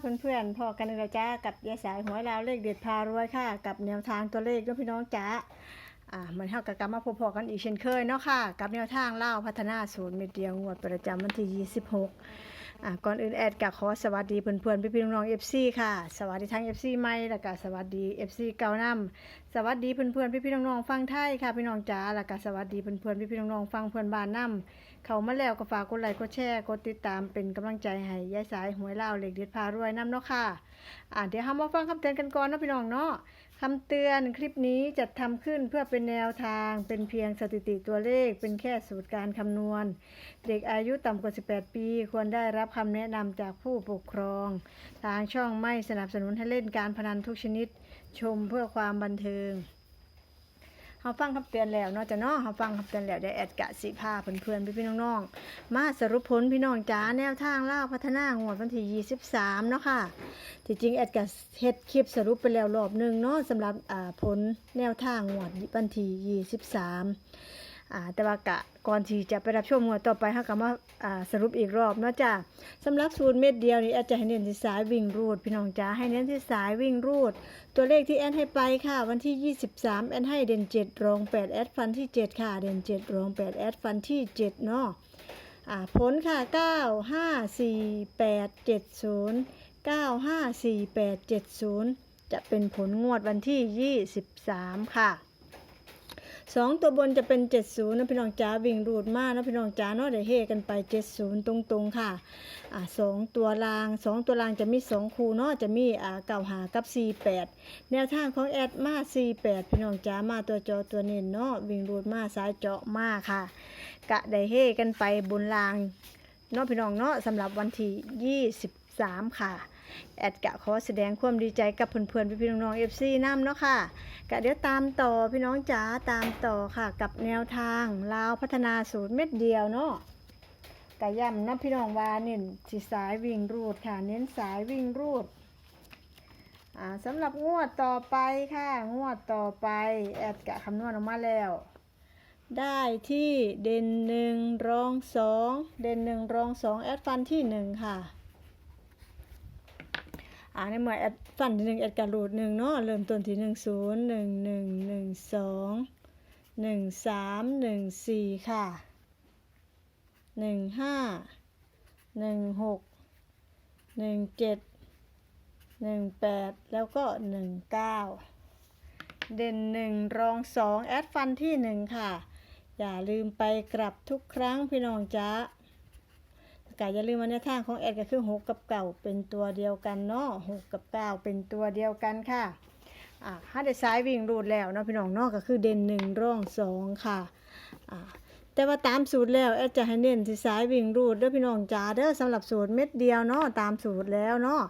เพื่อนๆพอกันในจ้ากับยายสายหัวลาวเลขเด็ดพารวยค่ะ กับแนวทางตัวเลขด้วยพี่น้องจ้าอ่าเหมือนเท่ากับกรรมาพอๆกันอีกเช่นเคยเนาะค่ะ กับแนวทางเล่าพัฒนาศูนย์เมเดียงวดประจำวันที่ 26 อ่าก่อนอื่นแอดกับขอสวัสดีเพื่อนๆพี่ๆน้องๆ FC ค่ะ สวัสดีทั้ง FC ใหม่แล้วก็สวัสดี FC เก่านำสวัสดีเพื่อนๆพี่ๆน้องๆฟังไทยค่ะพี่น้องจ๋าแล้วก็สวัสดีเพื่อนๆพี่ๆน้องๆฟังเพื่อนบ้านนํเขามาแล้วก็ฝากกดไลค์กดแชร์กดติดตามเป็นกำลังใจให้ยายสายหวยลาวเหล็กเด็ดพารวยนํเนาะค่ะอ่าเดี๋ยวเรามาฟังคำเตือนกันก่อนเนาะพี่น้องเนาะ คำเตือนคลิปนี้จัดทำขึ้นเพื่อเป็นแนวทางเป็นเพียงสถิติตัวเลข เป็นแค่สูตรการคำนวณ เด็กอายุต่ำกว่า 18 ปี ควรได้รับคำแนะนำจากผู้ปกครอง ทางช่องไม่สนับสนุนให้เล่นการพนันทุกชนิด ชมเพื่อความบันเทิง เฮาฟังคำเตือนแล้วเนาะจ้ะเนาะเฮาฟังคำเตือนแล้วได้แอดกะสิพาเพื่อนๆพี่ๆน้องๆมาสรุปผลพี่น้องจ๋าแนวทางเล่าพัฒนางวดวันที่23เนาะค่ะที่จริงแอดกะเฮ็ดคลิปสรุปไปแล้วรอบหนึงเนาะสำหรับอ่าผลแนวทางงวดวันที่23 อ่าแต่ว่ากะก่อนที่จะไปรับชมงวดต่อไปเฮาก็มาอ่าสรุปอีกรอบเนาะจ้ะสำหรับสูตรเม็ดเดียวนี่อาจจะให้เน้นที่สายวิ่งรูด พี่น้องจ๋าให้เน้นที่สายวิ่งรูด ตัวเลขที่แอดให้ไปค่ะ วันที่ 23 แอดให้เด่น7รอง8แอดฟันที่ 7 ค่ะ เด่น7รอง8แอดฟันที่7เนาะอ่าผลค่ะ 9 5 4 8 7 0 9 5 4 8 7 0 จะเป็นผลงวดวันที่ 23 ค่ะ สองตัวบนจะเป็น70นะพี่น้องจ๋าวิ่งรูดมากนะพี่น้องจ๋าเนาะเดี๋ยวเฮกันไป70ตรงๆค่ะอ่าสองตัวรางสองตัวรางจะมีสองคูเนาะจะมีอ่าเก่าหากับ48แนวทางของแอดมา48พี่น้องจ๋ามาตัวจอตัวเน้นเนาะวิ่งรูดมาสายเจาะมาค่ะ กะได้เฮกันไปบนรางเนาะพี่น้องเนาะสำหรับวันที่23ค่ะ แอดกะขอแสดงความดีใจกับเพื่อนๆพี่ๆน้องๆ FC น้ำเนาะค่ะกะเดี๋ยวตามต่อพี่น้องจ๋าตามต่อค่ะ กับแนวทางลาวพัฒนาสูตรเม็ดเดียวเนาะกะย่ำนะพี่น้องวาเน้นสิสายวิ่งรูดค่ะเน้นสายวิ่งรูดสำหรับงวดต่อไปค่ะ งวดต่อไป แอดกะคำนวณออกมาแล้ว ได้ที่เด่นหนึ่งรองสองเด่นหนึ่งรองสองแอดฟันที่หนึ่งค่ะ อ่าในเมื่อแอดฟันที่หนึ่งแอดการูดหนึ่งเนาะเริ่มต้นที่หนึ่งศูนย์หนึ่งหนึ่งหนึ่งสองหนึ่งสามหนึ่งสี่ค่ะหนึ่งห้าหนึ่งหกหนึ่งเจ็ดหนึ่งแปดแล้วก็หนึ่งเก้าเด่นหนึ่งรองสองแอดฟันที่หนึ่งค่ะ อย่าลืมไปกลับทุกครั้งพี่น้องจ๊ะ กอย่าลืมว่าแนวทางของแอดก็คือหกกับเก่าเป็นตัวเดียวกันเนาะหกกับเก้าเป็นตัวเดียวกันค่ะอ่าถ้าได้ซ้ายวิ่งรูดแล้วเนาะพี่น้องเนาะก็คือเด่นหนึ่งร่องสองค่ะอ่าแต่ว่าตามสูตรแล้วแอดจะให้เน้นที่ซ้ายวิ่งรูดเด้อพี่น้องจ๋าเด้อสำหรับสูตรเม็ดเดียวเนาะตามสูตรแล้วเนาะ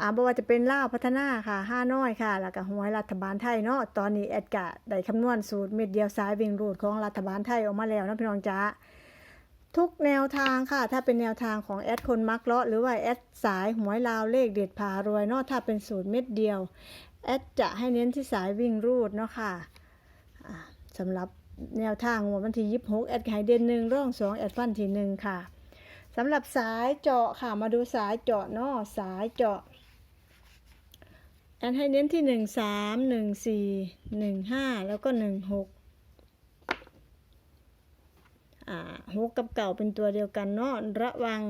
อ่าบ่ว่าจะเป็นล่าวพัฒนาค่ะห้าน้อยค่ะ แล้วก็หวยรัฐบาลไทยเนาะตอนนี้แอดกะได้คำนวณสูตรเม็ดเดียวซ้ายวิ่งรูดของรัฐบาลไทยออกมาแล้วเนาะพี่น้องจ๋า ทุกแนวทางค่ะ ถ้าเป็นแนวทางของแอดคนมักเลาะหรือว่าแอดสายหวยลาวเลขเด็ดผารวยเนาะถ้าเป็นสูตรเม็ดเดียว แอดจะให้เน้นที่สายวิ่งรูดเนาะค่ะสำหรับแนวทางวันที่ยี่สิบหกแอดไฮเดนหนึ่งร่องสองแอดฟันทีหนึ่งค่ะสำหรับสายเจาะค่ะมาดูสายเจาะเนาะสายเจาะแอดให้เน้นที่หนึ่งสามหนึ่งสี่หนึ่งห้าแล้วก็หนึ่งหก หกกับเก่าเป็นตัวเดียวกันเนาะระวัง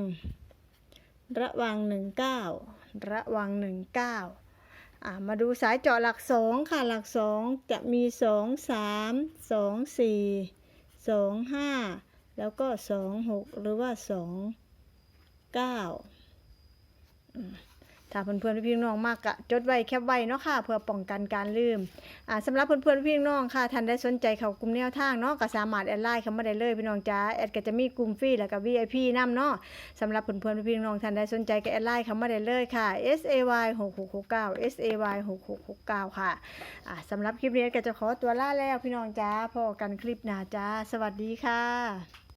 ระวังหนึ่งเก้าระวังหนึ่งเก้าอ่ามาดูสายเจาะหลักสองค่ะหลักสองจะมีสองสามสองสี่สองห้าแล้วก็สองหกหรือว่าสองเก้า ถ้าเพื่อนๆพี่น้องมากกะจดไว้แคปไว้เนาะค่ะ เพื่อป้องกันการลืมอ่าสำหรับเพื่อนๆพี่น้องค่ะท่านได้สนใจเขากลุ่มแนวทางเนาะก็สามารถแอดไลน์เข้ามาได้เลยพี่น้องจ้าแอดก็จะมีกลุ่มฟรีแล้วก็ VIP นํเนาะสำหรับเพื่อนๆพี่น้องท่านได้สนใจก็แอดไลน์เข้ามาได้เลยค่ะ SAY 6669 SAY 6669ค่ะอ่าสำหรับคลิปนี้ก็จะขอตัวลาแล้วพี่น้องจ้าพอกันคลิปหน้าจ้า สวัสดีค่ะ